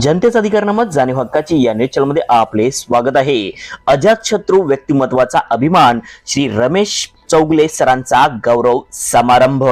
जनतेचा अधिकारनामा जाणीव हक्काची या न्यूज आपले स्वागत आहे. अजातशत्रू व्यक्तिमत्वाचा अभिमान श्री रमेश चौगले सरांचा गौरव समारंभ.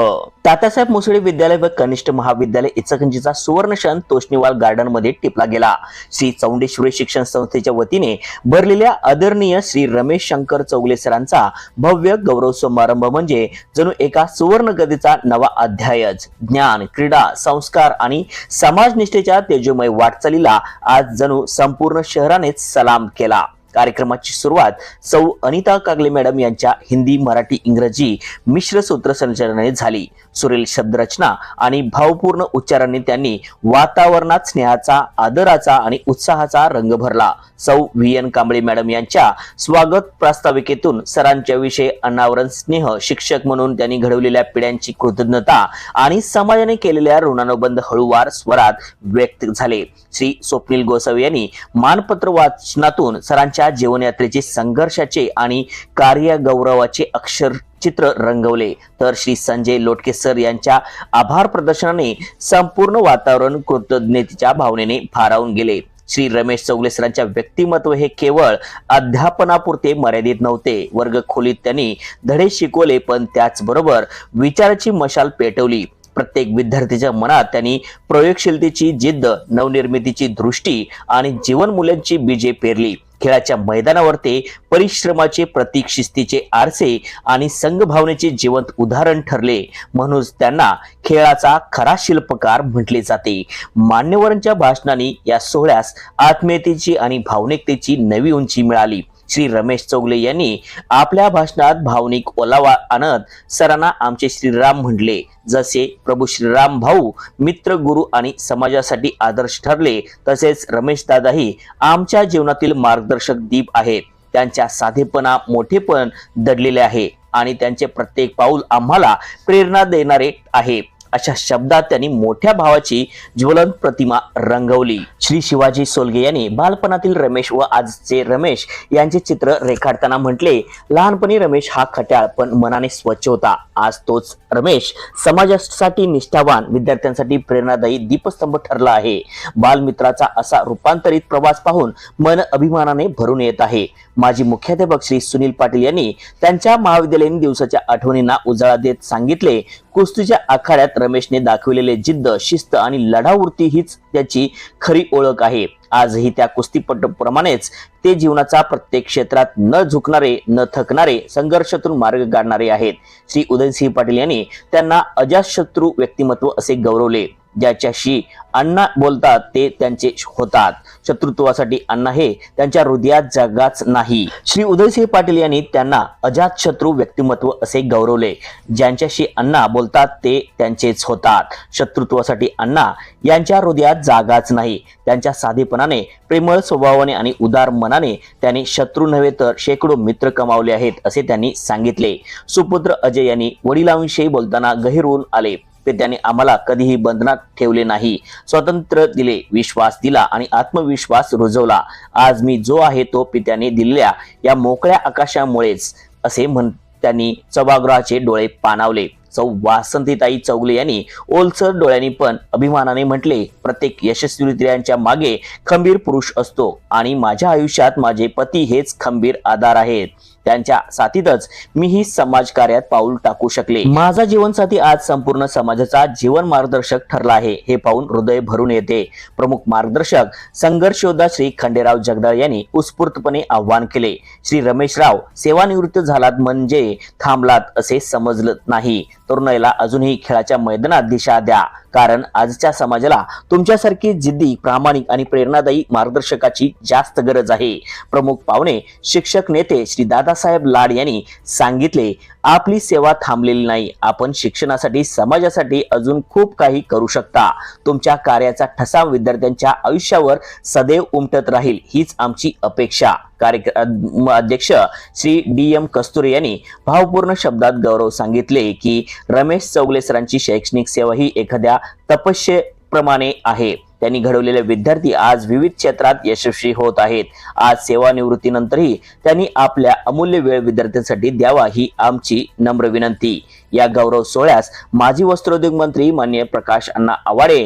तात्यासाहेब मुसळे विद्यालय व कनिष्ठ महाविद्यालय इचकंजीचा सुवर्ण क्षण तोष्णीवाल गार्डनमध्ये टिपला गेला. श्री चौंडेश्वरी शिक्षण संस्थेच्या वतीने भरलेल्या आदरणीय श्री रमेश शंकर चौगले सरांचा भव्य गौरव समारंभ म्हणजे जणू एका सुवर्ण गतीचा नवा अध्यायच. ज्ञान क्रीडा संस्कार आणि समाजनिष्ठेच्या तेजोमय वाटचालीला आज जणू संपूर्ण शहरानेच सलाम केला. कार्यक्रमाची सुरुवात सौ अनिता कागले मॅडम यांच्या हिंदी मराठी इंग्रजी मिश्र सूत्रसंचलनाने झाली. सुरेल शब्दरचना आणि भावपूर्ण उच्चारांनी त्यांनी वातावरणात स्नेहाचा आदराचा आणि उत्साहाचा रंग भरला. सौ व्ही. एन. कांबळे मॅडम यांच्या स्वागत प्रास्ताविकेतून सरांच्या विषयी अनावरण स्नेह शिक्षक म्हणून त्यांनी घडवलेल्या पिढ्यांची कृतज्ञता आणि समाजाने केलेल्या ऋणानुबंध हळूवार स्वरात व्यक्त झाले. श्री स्वप्नील गोसावी यांनी मानपत्र वाचनातून सरांच्या जीवनयात्रेचे संघर्षाचे आणि कार्य गौरवाचे अक्षर चित्र रंगवले. तर श्री संजय लोटके सर यांच्या आभार प्रदर्शनाने संपूर्ण वातावरण कृतज्ञतेच्या भावनेने भारावून गेले. श्री रमेश चौगले सरांच्या व्यक्तिमत्व हे केवळ अध्यापनापुरते मर्यादित नव्हते. वर्ग खोलीत त्यांनी धडे शिकवले पण त्याचबरोबर विचाराची मशाल पेटवली. प्रत्येक विद्यार्थ्याच्या मनात त्यांनी प्रयोगशीलतेची जिद्द नवनिर्मितीची दृष्टी आणि जीवन मूल्यांची बीजे पेरली. खेळाच्या मैदानावर ते परिश्रमाचे प्रतीक शिस्तीचे आरसे आणि संघभावनेचे जिवंत उदाहरण ठरले. म्हणूनच त्यांना खेळाचा खरा शिल्पकार म्हटले जाते. मान्यवरांच्या भाषणाने या सोहळ्यास आत्मीयतेची आणि भावनिकतेची नवी उंची मिळाली. श्री रमेश चौगले यांनी आपल्या भाषणात भावनिक ओलावा आणत सरांना आमचे श्रीराम म्हटले. जसे प्रभू श्रीराम भाऊ मित्र गुरु आणि समाजासाठी आदर्श ठरले तसेच रमेश दादाही आमच्या जीवनातील मार्गदर्शक दीप आहेत. त्यांच्या साधेपणा मोठेपण दडलेले आहे आणि त्यांचे प्रत्येक पाऊल आम्हाला प्रेरणा देणारे आहे. अशा शब्दात त्यांनी मोठ्या भावाची ज्वलंत प्रतिमा रंगवली. श्री शिवाजी सोलगे यांनी बालपणातील रमेश व आजचे रमेश यांचे चित्र रेखाटताना म्हटले लहानपणी रमेश हा खट्याळ पण मनाने स्वच्छ होता. आज तोच रमेश समाजासाठी निष्ठावान विद्यार्थ्यांसाठी प्रेरणादायी दीपस्तंभ ठरला आहे. बालमित्राचा असा रूपांतरित प्रवास पाहून मन अभिमानाने भरून येत आहे. माजी मुख्याध्यापक श्री सुनील पाटील यांनी त्यांच्या महाविद्यालयीन दिवसाच्या आठवणींना उजाळा देत सांगितले. कुस्तीच्या आखाड्यात रमेशने दाखविलेले जिद्द शिस्त आणि लढावृत्ती हीच त्याची खरी ओळख आहे. आजही त्या कुस्तीपटूप्रमाणेच ते जीवनाचा प्रत्येक क्षेत्रात न झुकणारे न थकणारे संघर्षातून मार्ग काढणारे आहेत. श्री उदयसिंह पाटील यांनी त्यांना अजातशत्रू व्यक्तिमत्व असे गौरवले. ज्याच्याशी अण्णा बोलतात ते त्यांचे होतात. शत्रुत्वासाठी अण्णा हे त्यांच्या हृदयात जगाच नाही. श्री उदयसिंह पाटील यांनी त्यांना अजातशत्रू व्यक्तिमत्व असे गौरवले. ज्यांच्याशी अण्णा बोलतात ते त्यांचेच होतात. शत्रुत्वासाठी अण्णा यांच्या हृदयात जागाच नाही. त्यांच्या साधेपणाने प्रेमळ स्वभावाने आणि उदार मनाने त्यांनी शत्रू नव्हे तर शेकडो मित्र कमावले आहेत असे त्यांनी सांगितले. सुपुत्र अजय यांनी वडिलांविषयी बोलताना गहिरून आले. ते त्यांनी आम्हाला कधीही बंधनात ठेवले नाही. स्वातंत्र्य दिले विश्वास दिला आणि आत्मविश्वास रुजवला. आज मी जो आहे तो पित्याने दिलेल्या या मोकळ्या आकाशामुळेच असे म्हण त्यांनी सभागृहाचे डोळे पाणावले. चौ वासंतीताई चौगले यांनी ओलसर डोळ्यांनी पण अभिमानाने म्हटले प्रत्येक यशस्वी स्त्रियांच्या मागे खंबीर पुरुष असतो आणि माझ्या आयुष्यात माझे पती हेच खंबीर आधार आहेत. त्यांच्या साथीतच मी समाज समाजकार्यात पाऊल टाकू शकले. माझा जीवनसाथी आज संपूर्ण समाजाचा जीवन मार्गदर्शक ठरला आहे हे पाहून हृदय भरून येते. प्रमुख मार्गदर्शक संघर्षयोद्धा श्री खंडेराव जगदाळ यांनी उत्स्फूर्तपणे आव्हान केले. श्री रमेशराव सेवानिवृत्त झालात म्हणजे थांबलात असे समजलं नाही. तरुणाईला अजूनही खेळाच्या मैदानात दिशा द्या. कारण आजच्या समाजाला तुमच्यासारखी जिद्दी प्रामाणिक आणि प्रेरणादायी मार्गदर्शकाची जास्त गरज आहे. प्रमुख पाहुणे शिक्षक नेते श्री दादासाहेब लाड यांनी सांगितले आपली सेवा थांबलेली नाही आपण शिक्षणासाठी समाजासाठी अजून खूप काही करू शकता. तुमच्या कार्याचा ठसा विद्यार्थ्यांच्या आयुष्यावर सदैव उमटत राहील हीच आमची अपेक्षा. कार्यक्रम अध्यक्ष श्री डी एम कस्तुरे यांनी भावपूर्ण शब्दात गौरव सांगितले की रमेश चौगले सरांची शैक्षणिक सेवा ही एखाद्या तपस्येप्रमाणे आहे. त्यांनी घडवलेले विद्यार्थी आज विविध क्षेत्रात यशस्वी होत आहेत. आज सेवानिवृत्तीनंतरही त्यांनी आपल्या अमूल्य वेळ विद्यार्थ्यांसाठी द्यावा ही आमची नम्र विनंती. या गौरव सोहळ्यास माजी वस्त्रोद्योग मंत्री मान्य प्रकाश अण्णा आवाडे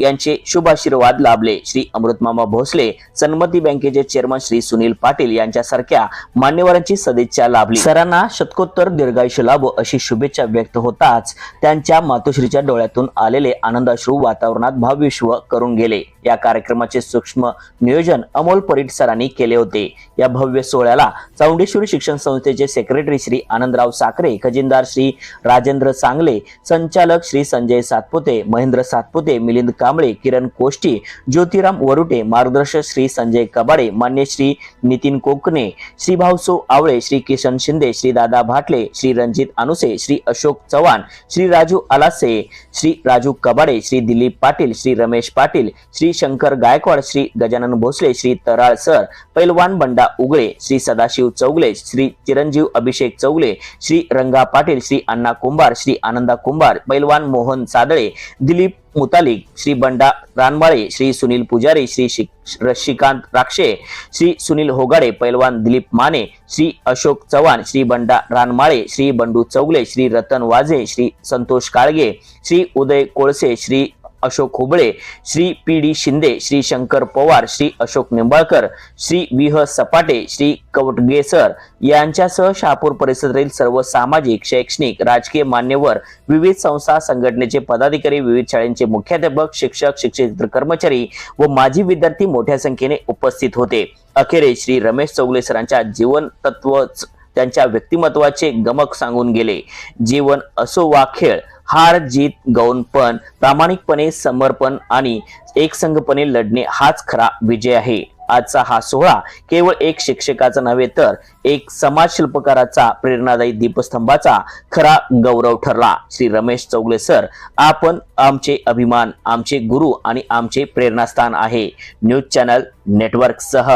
यांचे शुभाशीर्वाद लाभले. श्री अमृतमामा भोसले सन्मती बँकेचे चेअरमन श्री सुनील पाटील यांच्यासारख्या मान्यवरांची सदिच्छा लाभली. सरांना शतकोत्तर दीर्घायुष्य लाभो अशी शुभेच्छा व्यक्त होताच त्यांच्या मातोश्रीच्या डोळ्यातून आलेले आनंदाश्रू वातावरणात भावविश्व करून गेले. या कार्यक्रमाचे सूक्ष्म नियोजन अमोल परीट सरांनी केले होते. या भव्य सोहळ्याला चौंडेश्वरी शिक्षण संस्थेचे सेक्रेटरी श्री आनंदराव साखरे खजिनदार श्री राजेंद्र सांगले संचालक श्री संजय सातपुते महेंद्र सातपुते मिलिंद कांबळे किरण कोष्टी ज्योतिराम वरुटे मार्गदर्शक श्री संजय कबाडे मान्य श्री नितीन कोकणे श्री भाऊसो आवळे श्री किशन शिंदे श्री दादा भाटले श्री रणजित अनुसे श्री अशोक चव्हाण श्री राजू आलासे श्री राजू कबाडे श्री दिलीप पाटील श्री रमेश पाटील श्री शंकर गायकवाड श्री गजानन भोसले श्री तराळ सर पैलवान बंडा उगळे श्री सदाशिव चौगले श्री चिरंजीव अभिषेक चौगले श्री रंगा पाटील श्री अण्णा कुंभार श्री आनंदा कुंभार पैलवान मोहन सादळे दिलीप मुतालिक श्री बंडा रानमाळे श्री सुनील पुजारी श्री श्रीकांत राक्षे श्री सुनील होगाडे पैलवान दिलीप माने श्री अशोक चव्हाण श्री बंडा रानमाळे श्री बंडू चौगले श्री रतन वाझे श्री संतोष काळगे श्री उदय कोळसे श्री अशोक हुबळे श्री पी डी शिंदे श्री शंकर पवार श्री अशोक निंबाळकर श्री विह सपाटे श्री कवटगेसर यांच्यासह शहापूर परिसरातील सर्व सामाजिक शैक्षणिक राजकीय मान्यवर विविध संस्था संघटनेचे पदाधिकारी विविध शाळांचे मुख्याध्यापक शिक्षक शिक्षक कर्मचारी व माजी विद्यार्थी मोठ्या संख्येने उपस्थित होते. अखेरीस श्री रमेश चौगले सरांच्या जीवन तत्वच त्यांच्या व्यक्तिमत्वाचे गमक सांगून गेले. जीवन असो वा खेळ हार जीत गौणपण प्रामाणिकपणे समर्पण आणि एकसंघपणे लढणे हाच खरा विजय आहे. आजचा हा सोहळा केवळ एक शिक्षकाचा नव्हे तर एक समाज शिल्पकाराचा प्रेरणादायी दीपस्तंभाचा खरा गौरव ठरला. श्री रमेश चौगले सर आपण आमचे अभिमान आमचे गुरु आणि आमचे प्रेरणास्थान आहे. न्यूज चॅनल नेटवर्क सह.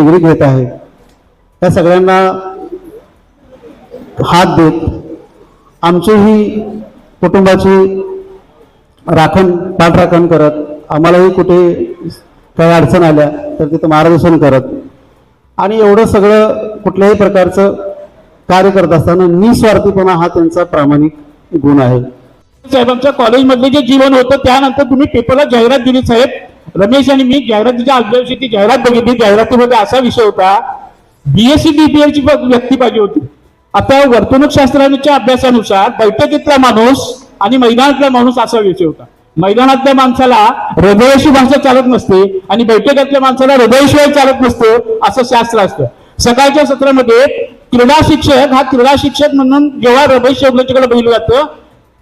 घेत आहे. त्या सगळ्यांना हात देत आमचेही कुटुंबाची राखण पाठराखण करत आम्हालाही कुठे काही अडचण आल्या तर तिथं मार्गदर्शन करत. आणि एवढं सगळं कुठल्याही प्रकारचं कार्य करत असताना निस्वार्थीपणा हा त्यांचा प्रामाणिक गुण आहे. साहेबांचं कॉलेजमधले जे जीवन होतं त्यानंतर तुम्ही पेपरला जाहिरात दिली साहेब. रमेश आणि मी जाहिरातीच्या अध्यक्षाची जाहिरात बघितली. जाहिरातीमध्ये असा विषय होता बीएससी डीपीएलची व्यक्ती पाहिजे होती. आता वर्तणूक शास्त्राच्या अभ्यासानुसार बैठकीतला माणूस आणि मैदानातला माणूस असा विषय होता. मैदानातल्या माणसाला हृदयाशी भाषा चालत नसते आणि बैठकीतल्या माणसाला हृदयाशिवाय चालत नसतं असं शास्त्र असतं. सकाळच्या सत्रामध्ये क्रीडा शिक्षक हा क्रीडा शिक्षक म्हणून जेव्हा रमेश शेवल्याच्याकडे बघितलं जातं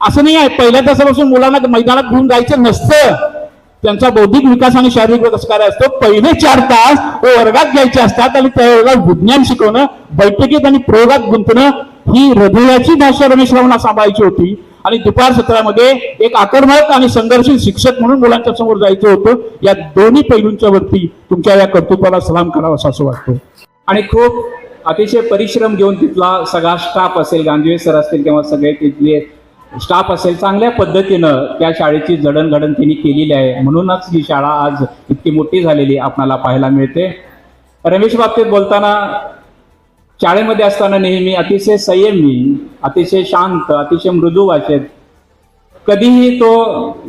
असं नाही आहे. पहिल्या तासापासून मुलांना मैदानात घेऊन जायचं नसतं. त्यांचा बौद्धिक विकास आणि शारीरिक विकास कार्य असतो. पहिले चार तास वर्गात घ्यायचे असतात आणि त्या वर्गात विज्ञान शिकवणं बैठकीत आणि प्रयोगात गुंतणं ही हृदयाची भाषा रमेश सांभाळायची होती. आणि दुपार सत्रामध्ये एक आक्रमक आणि संघर्षित शिक्षक म्हणून मुलांच्या समोर जायचं होतं. या दोन्ही पैलूंच्या वरती तुमच्या या कर्तृत्वाला सलाम करावा असं असं वाटतं. आणि खूप अतिशय परिश्रम घेऊन तिथला सगळा स्टाफ असेल गांधीवे सर असतील किंवा सगळे तिथले स्टाफ असेल चांगल्या पद्धतीनं त्या शाळेची जडणघडण त्यांनी केलेली आहे. म्हणूनच ही शाळा आज इतकी मोठी झालेली आपणाला पाहायला मिळते. रमेश बाबतीत बोलताना शाळेमध्ये असताना नेहमी अतिशय संयमी अतिशय शांत अतिशय मृदू भाषेत कधीही तो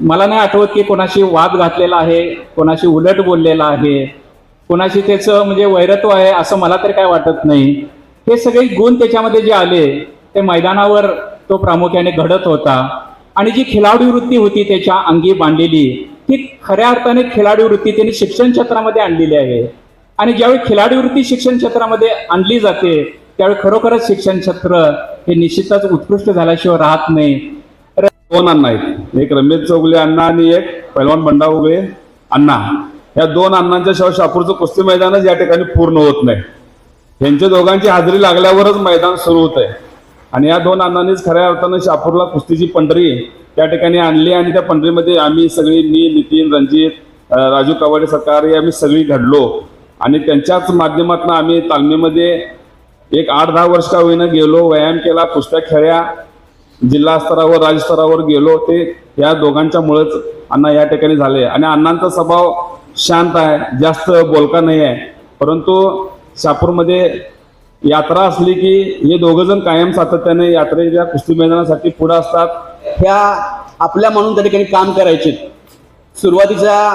मला नाही आठवत की कोणाशी वाद घातलेला आहे कोणाशी उलट बोललेला आहे कोणाशी त्याचं म्हणजे वैरत्व आहे असं मला तरी काय वाटत नाही. हे सगळे गुण त्याच्यामध्ये जे आले ते मैदानावर तो प्रामुख्याने घडत होता. आणि जी खिलाडू वृत्ती होती त्याच्या अंगी बांधलेली ती खऱ्या अर्थाने खिलाडू वृत्ती त्यांनी शिक्षण क्षेत्रामध्ये आणलेली आहे. आणि ज्यावेळी खिलाडी वृत्ती शिक्षण क्षेत्रामध्ये आणली जाते त्यावेळी खरोखरच शिक्षण क्षेत्र हे निश्चितच उत्कृष्ट झाल्याशिवाय राहत नाही. दोन अण्णा आहेत. एक रमेश चौगले अण्णा आणि एक पैलवान बंडा उभे अण्णा. या दोन अण्णांच्या शिवाय शापूरचं कुस्ती मैदानच या ठिकाणी पूर्ण होत नाही. यांच्या दोघांची हाजरी लागल्यावरच मैदान सुरू होत आहे आणि या दोन अण्णांनीच खऱ्या अर्थानं शापूरला कुस्तीची पंढरी त्या ठिकाणी आणली आणि त्या पंढरीमध्ये आम्ही सगळी मी नितीन रणजित राजू कवाडे सरकार आम्ही सगळी घडलो. आणि त्यांच्याच माध्यमातून आम्ही तालमीमध्ये एक आठ दहा वर्ष का होईना गेलो व्यायाम केला कुस्त्या खेळ्या जिल्हा स्तरावर राज्यस्तरावर गेलो. ते या दोघांच्यामुळेच अण्णा या ठिकाणी झाले. आणि अण्णांचा स्वभाव शांत आहे जास्त बोलका नाही आहे. परंतु शापूरमध्ये यात्रा असली की हे दोघं जण कायम सातत्याने यात्रेच्या कुस्ती मैदानासाठी पुढे असतात. ह्या आपल्या म्हणून त्या ठिकाणी काम करायचे. सुरुवातीच्या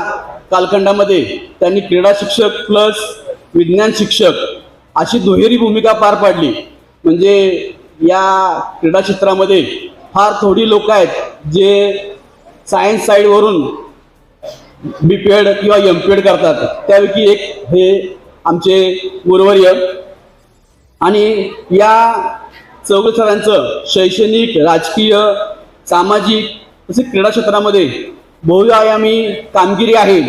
कालखंडामध्ये त्यांनी क्रीडा शिक्षक प्लस विज्ञान शिक्षक अशी दुहेरी भूमिका पार पाडली. म्हणजे या क्रीडा क्षेत्रामध्ये फार थोडी लोक आहेत जे सायन्स साईडवरून बी पी एड किंवा एम पी एड करतात. त्यापैकी एक हे आमचे गुरुवर्य आणि या चौघ सरांचं शैक्षणिक राजकीय सामाजिक तसेच क्रीडा क्षेत्रामध्ये बहुआयामी कामगिरी आहे.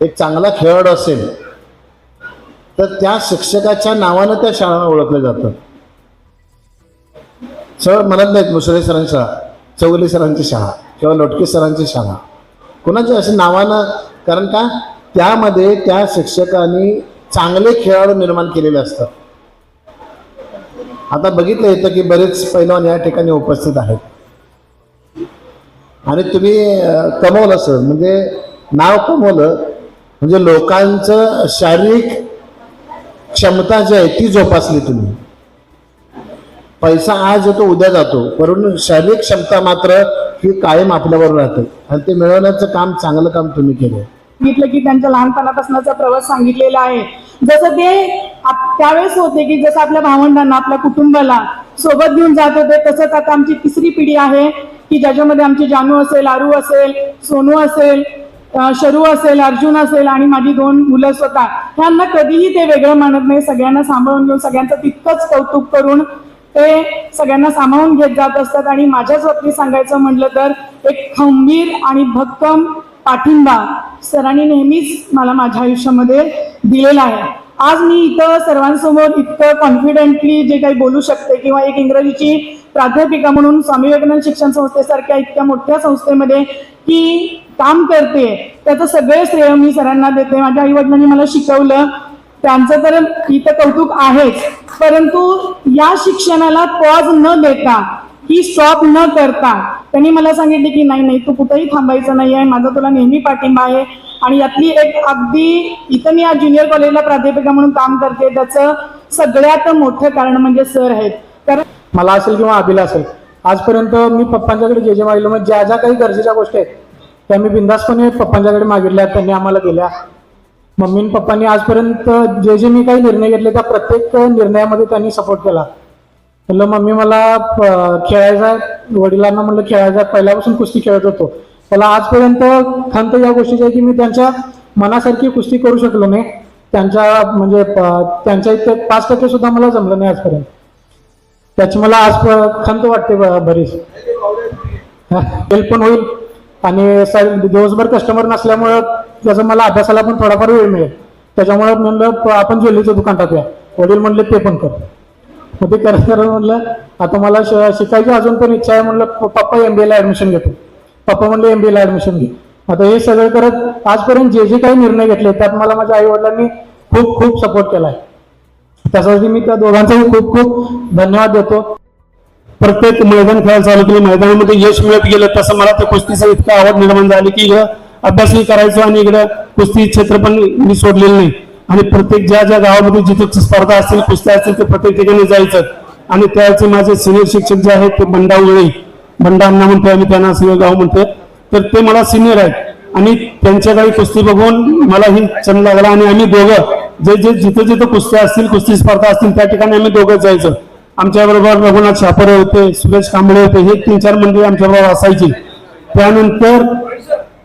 एक चांगला खेळाडू असेल तर त्या शिक्षकाच्या नावानं त्या शाळा ओळखल्या जातात सर म्हणत नाहीत मुसळे सरांच्या चौगले सरांची शाळा किंवा लोटके सरांची शाळा. कोणाच्या असे नावानं कारण का त्यामध्ये त्या शिक्षकांनी चांगले खेळाडू निर्माण केलेले असतात. आता बघितलं येतं की बरेच पैलवान या ठिकाणी उपस्थित आहेत. आणि तुम्ही कमवलं सर. म्हणजे नाव कमवलं म्हणजे लोकांचं शारीरिक क्षमता जी आहे ती जोपासली तुम्ही. पैसा आज येतो उद्या जातो. परंतु शारीरिक क्षमता मात्र ही कायम आपल्याबरोबर राहते. आणि ते मिळवण्याचं काम चांगलं काम तुम्ही केलं सांगितलं की त्यांच्या लहानपणापासूनचा प्रवास सांगितलेला आहे. जसं ते त्यावेळेस होते की जसं आपल्या भावंडांना आपल्या कुटुंबाला सोबत घेऊन जात होते तसंच आता आमची तिसरी पिढी आहे की ज्याच्यामध्ये आमची जानू असेल आरू असेल सोनू असेल शरू असेल अर्जुन असेल आणि माझी दोन मुलं स्वतः. ह्यांना कधीही ते वेगळं मानत नाही. सगळ्यांना सांभाळून घेऊन सगळ्यांचं तितकंच कौतुक करून ते सगळ्यांना सामावून घेत जात असतात. आणि माझ्याच बाबतीत सांगायचं म्हटलं तर एक खंबीर आणि भक्कम पाठिंबा सरांनी नेहमीच मला माझ्या आयुष्यामध्ये दिलेला आहे. आज मी इथं सर्वांसमोर इतकं कॉन्फिडेंटली जे काही बोलू शकते किंवा एक इंग्रजीची प्राध्यापिका म्हणून स्वामी विवेकानंद शिक्षण संस्थेसारख्या इतक्या मोठ्या संस्थेमध्ये की काम करते त्याचं सगळे श्रेय मी सरांना देते. माझ्या आई वडिलांनी मला शिकवलं. त्यांचं तर इथं कौतुक आहेच. परंतु या शिक्षणाला पॉज न देता ही स्टॉप न करता त्यांनी मला सांगितले की नाही नाही तू कुठंही थांबायचं नाही आहे माझा तुला नेहमी पाठिंबा आहे. आणि यातली एक अगदी इथं मी आज ज्युनियर कॉलेजला प्राध्यापिका म्हणून काम करते त्याचं सगळ्यात मोठं कारण म्हणजे सर आहेत. कारण मला असेल किंवा अभिला असेल आजपर्यंत मी पप्पांच्याकडे जे जे मागितलं म्हणजे ज्या ज्या काही गरजेच्या गोष्टी आहेत त्या मी बिंदासपणे पप्पांच्याकडे मागितल्या त्यांनी आम्हाला दिल्या. मम्मी आणि पप्पांनी आजपर्यंत जे जे मी काही निर्णय घेतले त्या प्रत्येक निर्णयामध्ये त्यांनी सपोर्ट केला. म्हणलं मम्मी मला प- खेळायचा वडिलांना म्हणलं खेळायचा पहिल्यापासून कुस्ती खेळत होतो. मला आजपर्यंत खंत या गोष्टीची आहे की मी त्यांच्या मनासारखी कुस्ती करू शकलो नाही. त्यांच्या म्हणजे त्यांच्या इथे पाच टक्के सुद्धा मला जमलं नाही आजपर्यंत. त्याची मला आज प- खंत वाटते ब- बरीच. हेल्प पण होईल. आणि दिवसभर कस्टमर नसल्यामुळं त्याचा मला अभ्यासाला पण थोडाफार वेळ मिळेल. त्याच्यामुळे म्हणलं आपण ज्वेलरीचं दुकान टाकूया. वडील म्हणले ते पण कर. मग ते करत करत म्हणलं आता मला श- शिकायची अजून पण इच्छा आहे म्हणलं पप्पा एम बी ला ऍडमिशन घेतो. पप्पा म्हणले एम बी ला ऍडमिशन घे. आता हे सगळं करत आजपर्यंत जे जे काही निर्णय घेतले त्यात मला माझ्या आईवडिलांनी खूप खूप सपोर्ट केला आहे. त्यासाठी मी त्या दोघांचाही खूप खूप धन्यवाद देतो. प्रत्येक मैदान खेळायला चालू केलं मैदानामध्ये यश मिळत गेलं तसं मला त्या कुस्तीचं इतकं आवड निर्माण झाली की इकडं अभ्यासही करायचो आणि इकडं कुस्ती क्षेत्र पण मी सोडलेलं नाही. आणि प्रत्येक ज्या ज्या गावामध्ये जिथे स्पर्धा असतील कुस्त्या असतील ते प्रत्येक ठिकाणी जायचं. आणि त्याचे माझे सिनियर शिक्षक जे आहेत ते बंडा उळे. बंडा अण्णा म्हणतोय आम्ही त्यांना सिनियर गाव म्हणतो तर ते मला सिनियर आहेत. आणि त्यांच्याकडे कुस्ती बघून मला ही छंद लागला आणि आम्ही दोघं जे जे जिथे जिथे कुस्त्या असतील कुस्ती स्पर्धा असतील त्या ठिकाणी आम्ही दोघं जायचं. आमच्याबरोबर रघुनाथ शापरे होते सुरेश कांबळे होते हे तीन चार मंडळी आमच्याबरोबर असायची. त्यानंतर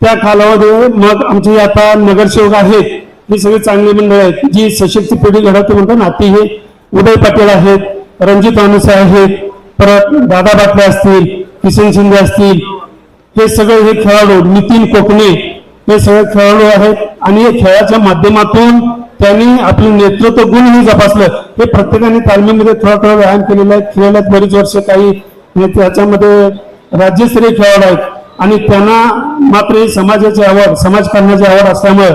त्या कालावधीमध्ये मग आमची आता नगरसेवक आहेत. ही सगळी चांगली मंडळी आहेत. जी सशक्त पिढी घडवते म्हणतो ना ती हे उदय पाटील आहेत रणजित अनुसे आहेत परत दादा बाटले असतील किशन शिंदे असतील हे सगळे हे खेळाडू नितीन कोकणे हे सगळे खेळाडू आहेत. आणि या खेळाच्या माध्यमातून त्यांनी आपलं नेतृत्व गुणही जपासलं. हे प्रत्येकाने तालमीमध्ये थोडा थोडा व्यायाम केलेला आहे. खेळल्यात बरीच वर्ष काही त्याच्यामध्ये राज्यस्तरीय खेळाडू आहेत. आणि त्यांना मात्र हे समाजाची आवड समाजकारणाची आवड असल्यामुळे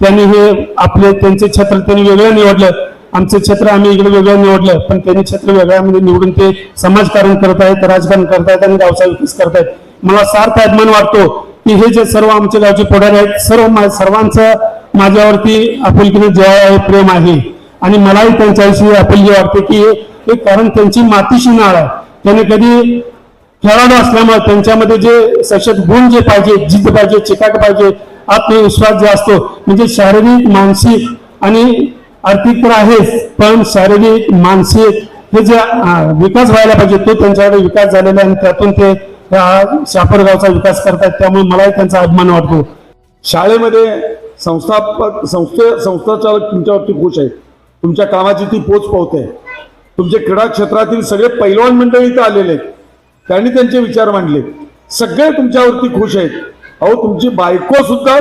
त्यांनी हे आपले त्यांचे क्षेत्र त्यांनी वेगळं निवडलं. आमचं क्षेत्र आम्ही इकडे वेगळं निवडलं पण त्यांनी क्षेत्र वेगळ्यामध्ये निवडून ते समाजकारण करत आहेत राजकारण करतायत आणि गावचा विकास करतायत मला सार्थ अभिमान वाटतो की हे जे सर्व आमच्या गावचे पुढारी आहेत सर्व सर्वांचं माझ्यावरती आपुलकीने जय आहे प्रेम आहे. आणि मलाही त्यांच्याविषयी आपुलकी वाटते की हे कारण त्यांची मातीशी नाळ आहे. त्याने कधी खेळाडू असल्यामुळे त्यांच्यामध्ये जे सशक्त गुण जे पाहिजे जिद्द पाहिजे चिकाट पाहिजे आत्मविश्वास जे असतो म्हणजे शारीरिक मानसिक आणि आर्थिक तर आहेच पण शारीरिक मानसिक हे जे विकास व्हायला पाहिजे तो त्यांच्याकडे विकास झालेला आहे आणि त्यातून ते शापरगावचा विकास करतात त्यामुळे मलाही त्यांचा अभिमान वाटतो. शाळेमध्ये संस्थापक संस्थे संस्थाचालक तुमच्यावरती खुश आहेत तुमच्या कामाची ती पोच पावते. तुमचे क्रीडा क्षेत्रातील सगळे पैलवान मंडळी इथं आलेले आहेत. त्यांनी त्यांचे विचार मांडले. सगळे तुमच्यावरती खुश आहेत. अहो तुमची बायको सुद्धा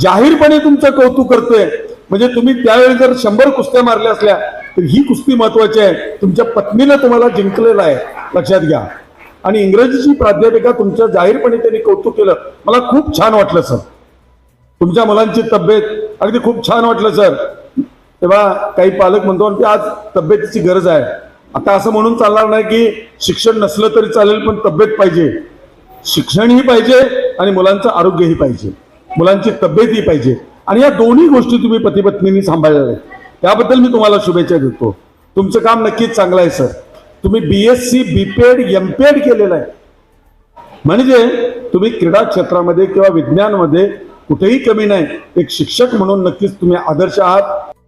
जाहीरपणे तुमचं कौतुक करतोय. म्हणजे तुम्ही त्यावेळी जर शंभर कुस्त्या मारल्या असल्या तर ही कुस्ती महत्वाची आहे. तुमच्या पत्नीनं तुम्हाला जिंकलेलं आहे. लक्षात घ्या. आणि इंग्रजीची प्राध्यापिका तुमच्या जाहीरपणे त्यांनी कौतुक केलं. मला खूप छान वाटलं सर. तुमच्या मुलांची तब्येत अगदी खूप छान वाटलं सर. तेव्हा काही पालक म्हणतो की आज तब्येतीची गरज आहे. आता असं म्हणून चालणार नाही की शिक्षण नसलं तरी चालेल पण तब्येत पाहिजे. शिक्षणही पाहिजे आणि मुलांचं आरोग्यही पाहिजे. मुलांची तब्येतही पाहिजे. आणि या दोन्ही गोष्टी तुम्ही पतीपत्नींनी सांभाळल्या आहेत. त्याबद्दल मी तुम्हाला शुभेच्छा देतो. तुमचं काम नक्कीच चांगलं आहे सर. तुम्ही B S C B P Ed M P Ed केलेलं आहे. म्हणजे तुम्ही क्रीडा क्षेत्रामध्ये किंवा विज्ञानमध्ये कुठेही कमी नाही. एक शिक्षक म्हणून नक्कीच तुम्ही आदर्श आहात.